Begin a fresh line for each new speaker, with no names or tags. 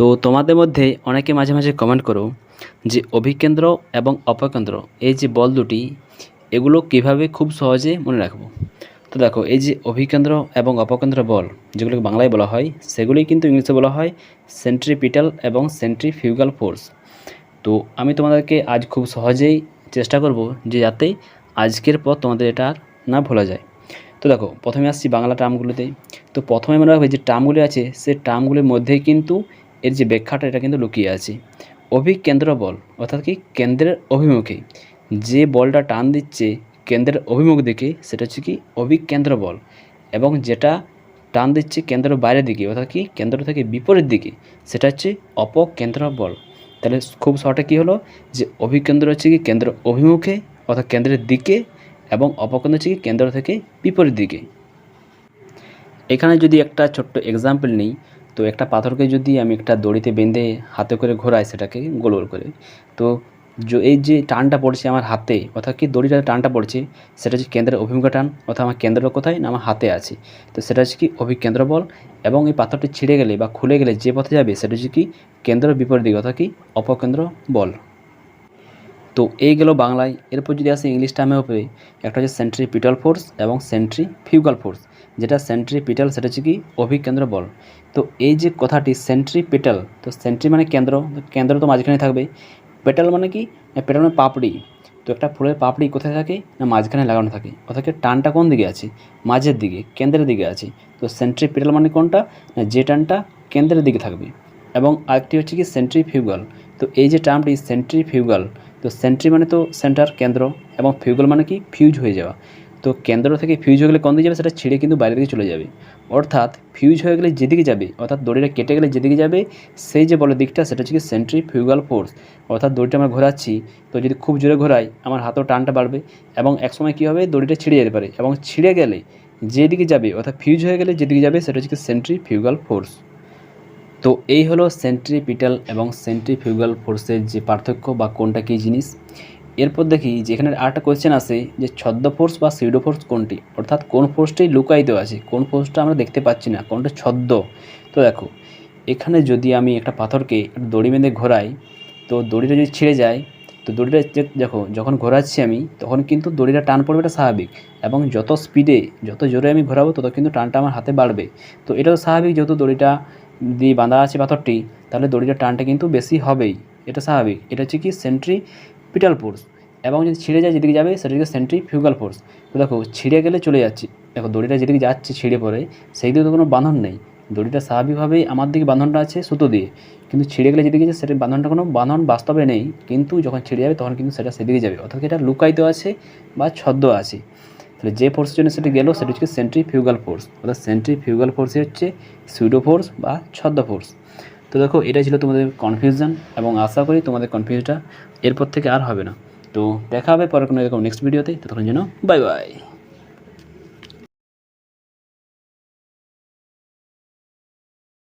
তো তোমাদের মধ্যে অনেকে মাঝে মাঝে কমেন্ট করো যে অভিকেন্দ্র এবং অপকেন্দ্র, এই যে বল দুটি, এগুলো কীভাবে খুব সহজে মনে রাখব? তো দেখো, এই যে অভিকেন্দ্র এবং অপকেন্দ্র বল, যেগুলোকে বাংলায় বলা হয়, সেগুলোই কিন্তু ইংলিশে বলা হয় সেন্ট্রিপিটাল এবং সেন্ট্রিফিউগাল ফোর্স তো আমি তোমাদেরকে আজ খুব সহজেই চেষ্টা করব যে যাতে আজকের পর তোমাদের এটা না ভোলা যায়। তো দেখো, প্রথমে আসছি বাংলা টার্মগুলোতে তো প্রথমে মনে রাখবে যে টার্মগুলি আছে সে টার্মগুলির মধ্যেই কিন্তু এর যে ব্যাখ্যাটা, এটা কিন্তু লুকিয়ে আছে। অভিকেন্দ্র বল অর্থাৎ কি কেন্দ্রের অভিমুখে যে বলটা টান দিচ্ছে কেন্দ্রের অভিমুখ দিকে, সেটা হচ্ছে কি অভিকেন্দ্র বল এবং যেটা টান দিচ্ছে কেন্দ্রের বাইরের দিকে, অর্থাৎ কি কেন্দ্র থেকে বিপরীত দিকে, সেটা হচ্ছে অপকেন্দ্র বল তাহলে খুব শর্টে কী হলো? যে অভিকেন্দ্র হচ্ছে কি কেন্দ্র অভিমুখে, অর্থাৎ কেন্দ্রের দিকে, এবং অপকেন্দ্র হচ্ছে কি কেন্দ্র থেকে বিপরীত দিকে। এখানে যদি একটা ছোট্ট এক্সাম্পল নিই তো একটা পাথরকে যদি আমি একটা দড়িতে বেঁধে হাতে করে ঘোরাই সেটাকে গোল গোল করে, তো এই যে টানটা পড়ছে আমার হাতে, অর্থাৎ কি দড়িটা টানটা পড়ছে, সেটা হচ্ছে কেন্দ্রের অভিমুখে টান, অর্থাৎ আমার কেন্দ্র কোথায় না আমার হাতে আছে, তো সেটা হচ্ছে কি অভিকেন্দ্র বল এবং এই পাথরটি ছিঁড়ে গেলে বা খুলে গেলে যে পথে যাবে, সেটা হচ্ছে কি কেন্দ্র বিপরীত দিকে, অর্থাৎ কি অপকেন্দ্র বল তো এই গেল বাংলায়। এরপর যদি আসে ইংলিশ টার্মে হবে, একটা হচ্ছে সেন্ট্রিপিটাল ফোর্স এবং সেন্ট্রিফিউগাল ফোর্স যেটা সেন্ট্রি পিটাল সেটা হচ্ছে কি? অভিকেন্দ্র বল। তো এই যে কথাটি সেন্ট্রিপিটাল তো সেন্ট্রি মানে কেন্দ্র কেন্দ্র তো মাঝখানে থাকবে। পেটাল মানে কি? পেটাল মানে পাপড়ি। তো একটা ফুলের পাপড়ি কোথায় থাকে? না, মাঝখানে লাগানো থাকে। অর্থাৎ টানটা কোন দিকে আছে? মাঝের দিকে, কেন্দ্রের দিকে আছে। তো সেন্ট্রিপিটাল মানে কোনটা? না, যে টানটা কেন্দ্রের দিকে থাকবে। এবং আরেকটি হচ্ছে কি সেন্ট্রিফিউগাল তো এই যে টার্মটি সেন্ট্রিফিউগাল তো সেন্ট্রি মানে তো সেন্টার কেন্দ্র এবং ফিউগল মানে কি? ফিউজ হয়ে যাওয়া। তো কেন্দ্র থেকে ফিউজ হয়ে গেলে কোন দিকে যাবে? সেটা ছিঁড়ে কিন্তু বাইরের দিকে চলে যাবে। অর্থাৎ ফিউজ হয়ে গেলে যেদিকে যাবে, অর্থাৎ দড়িটা কেটে গেলে যেদিকে যাবে, সেই যে বলের দিকটা, সেটা হচ্ছে কি সেন্ট্রি ফিউগাল ফোর্স অর্থাৎ দড়িটা আমরা ঘোরাচ্ছি, তো যদি খুব জোরে ঘোরাই, আমার হাতেও টানটা বাড়বে এবং একসময় কী হবে? দড়িটা ছিঁড়ে যেতে পারে এবং ছিঁড়ে গেলে যেদিকে যাবে, অর্থাৎ ফিউজ হয়ে গেলে যেদিকে যাবে, সেটা হচ্ছে কি সেন্ট্রিফিউগাল ফোর্স তো এই হলো সেন্ট্রিপিটাল এবং সেন্ট্রিফিউগাল ফোর্সের যে পার্থক্য বা কোনটা কী জিনিস। এরপর দেখি যে এখানে আরেকটা কোয়েশ্চেন আসে যে ছদ্ম ফোর্স বা সিউডো ফোর্স কোনটি? অর্থাৎ কোন ফোর্সটাই লুকায়িত আছে? কোন ফোর্সটা আমরা দেখতে পাচ্ছি না, কোনটা ছদ্ম? তো দেখো, এখানে যদি আমি একটা পাথরকে দড়ি বেঁধে ঘোরাই, তো দড়িটা যদি ছিঁড়ে যায়, তো দড়িটা দেখো, যখন ঘোরাচ্ছি আমি, তখন কিন্তু দড়িটা টান পড়বে এটা স্বাভাবিক এবং যত স্পিডে যত জোরে আমি ঘোরাবো, তত কিন্তু টানটা আমার হাতে বাড়বে। তো এটাও স্বাভাবিক যেহেতু দড়িটা দিয়ে বাঁধা আছে পাথরটি, তাহলে দড়িটার টানটা কিন্তু বেশি হবেই। এটা স্বাভাবিক। এটা হচ্ছে কি সেন্ট্রি পিটাল ফোর্স এবং যদি ছিঁড়ে যায় যেদিকে যাবে সেটা হচ্ছে সেন্ট্রি ফিউগাল ফোর্স তো দেখো, ছিঁড়ে গেলে চলে যাচ্ছে। দেখো, দড়িটা যেদিকে যাচ্ছে ছিঁড়ে পড়ে, সেই দিকে তো কোনো বাঁধন নেই। দড়িটা স্বাভাবিকভাবেই আমার দিকে বাঁধনটা আছে সুতো দিয়ে। কিন্তু ছিঁড়ে গেলে যেদিকে যাচ্ছে, সেটা বাঁধনটা কোনো বাঁধন বাস্তবে নেই। কিন্তু যখন ছিঁড়ে যাবে, তখন কিন্তু সেটা সেদিকে যাবে। অর্থাৎ এটা লুকায়িত আছে বা ছদ্ম আছে। তাহলে যে ফোর্সের জন্য সেটি গেল, সেটি হচ্ছে সেন্ট্রি সেন্ট্রিফিউগাল ফোর্স অর্থাৎ সেন্ট্রিফিউগাল ফোর্সই হচ্ছে সুইডো ফোর্স বা ছদ্ম ফোর্স তো দেখো এটা ছিল তোমাদের কনফিউশন এবং আশা করি তোমাদের কনফিউজটা এরপর থেকে আর হবে না। তো দেখা হবে পরে কোনো এরকম নেক্সট ভিডিওতে ততক্ষণ যেন বাই বাই